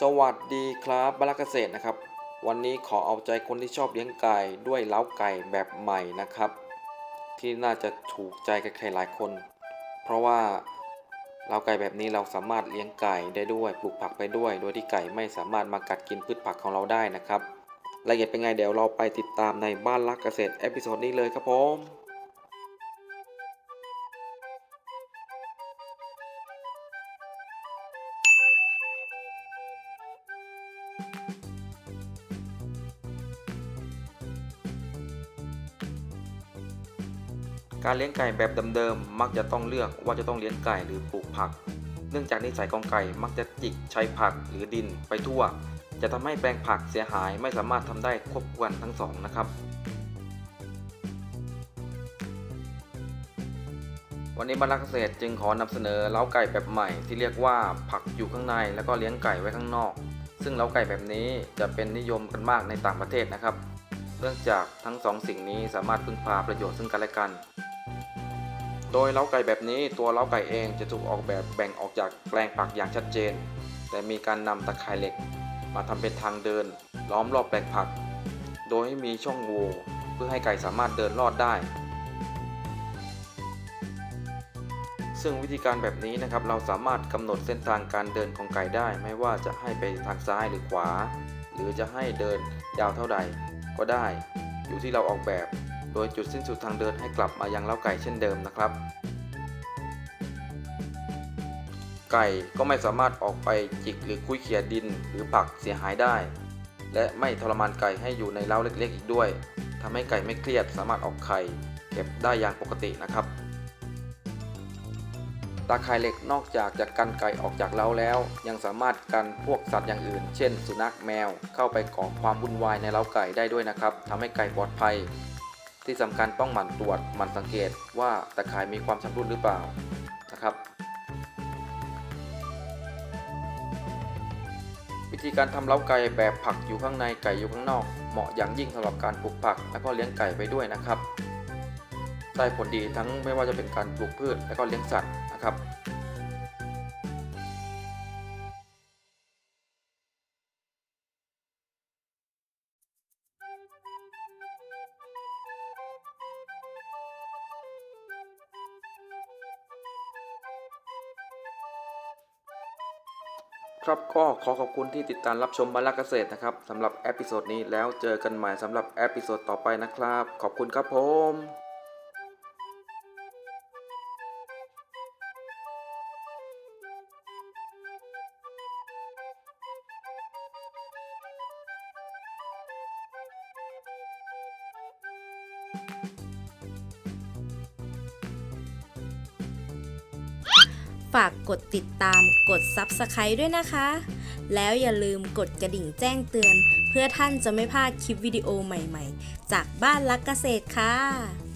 สวัสดีครับบลักเกษตรนะครับ วันนี้ขอเอาใจคนที่ชอบเลี้ยงไก่ด้วยเล้าไก่แบบใหม่นะครับ ที่น่าจะถูกใจใครหลายคน เพราะว่าเล้าไก่แบบนี้เราสามารถเลี้ยงไก่ได้ด้วยปลูกผักไปด้วย โดยที่ไก่ไม่สามารถมากัดกินพืชผักของเราได้นะครับรายละเอียดเป็นไงเดี๋ยวเราไปติดตามในบ้านรักเกษตรเอพิโซดนี้เลยครับผม การเลี้ยงไก่แบบเดิมๆ มักจะต้องเลือกว่าจะต้องเลี้ยงไก่หรือปลูกผัก เนื่องจากนิสัยของไก่มักจะจิกใช้ผักหรือดินไปทั่ว จะทำให้แปลงผักเสียหายไม่สามารถทำได้ควบคู่กันทั้งสองนะครับ วันนี้บรรลักเกษตรจึงขอนำเสนอเล้าไก่แบบใหม่ที่เรียกว่าผักอยู่ข้างในแล้วก็เลี้ยงไก่ไว้ข้างนอก ซึ่งเล้าไก่แบบนี้จะเป็นนิยมกันมากในต่างประเทศนะครับ เนื่องจากทั้งสองสิ่งนี้สามารถพึ่งพาประโยชน์ซึ่งกันและกัน โดยเล้าไก่แบบนี้ตัวเล้าไก่เองจะถูกออกแบบแบ่งออกจากแปลงผักอย่างชัดเจน แต่มีการนำตะข่ายเหล็ก มาทำเป็นทางเดิน ล้อมรอบแปลงผัก โดยให้มีช่องโหว่เพื่อให้ไก่สามารถเดินลอดได้ ซึ่งวิธีการแบบนี้นะครับเราสามารถกำหนดเส้นทางการเดินของไก่ได้ ไม่ว่าจะให้ไปทางซ้ายหรือขวา หรือจะให้เดินยาวเท่าใดก็ได้ อยู่ที่เราออกแบบ โดยจุดสิ้นสุดทางเดินให้กลับมายังเล้าไก่เช่นเดิมนะครับ ไก่ก็ไม่สามารถออกไปจิกหรือคุยเขียดินหรือผักเสียหายได้ และไม่ทรมานไก่ให้อยู่ในเล้าเล็กๆ อีกด้วยทำให้ไก่ไม่เครียดสามารถออกไข่เก็บได้อย่างปกตินะครับ ตาข่ายเหล็กนอกจากจะกันไก่ออกจากเล้าแล้ว ยังสามารถกันพวกสัตว์อย่างอื่น เช่น สุนัขแมว เข้าไปก่อความวุ่นวายในเล้าไก่ได้ด้วยนะครับทำให้ไก่ปลอดภัย ที่สำคัญต้องหมั่นตรวจหมั่นสังเกตว่าตะข่ายมีความชำรุดหรือเปล่านะครับ วิธีการทำเล้าไก่แบบผักอยู่ข้างในไก่อยู่ข้างนอก เหมาะอย่างยิ่งสำหรับการปลูกผัก และก็เลี้ยงไก่ไปด้วยนะครับได้ผลดีทั้งไม่ว่าจะเป็นการปลูกพืชและก็เลี้ยงสัตว์ ครับครับก็ขอขอบคุณที่ติดตามรับชมบรรลักเกษตรนะครับสำหรับเอพิโซดนี้แล้วเจอกันใหม่สำหรับเอพิโซดต่อไปนะครับ ขอบคุณครับผม ฝากกดติดตามกด Subscribe ด้วยนะคะ แล้วอย่าลืมกดกระดิ่งแจ้งเตือน เพื่อท่านจะไม่พลาดคลิปวิดีโอใหม่ๆ จากบ้านรักเกษตรค่ะ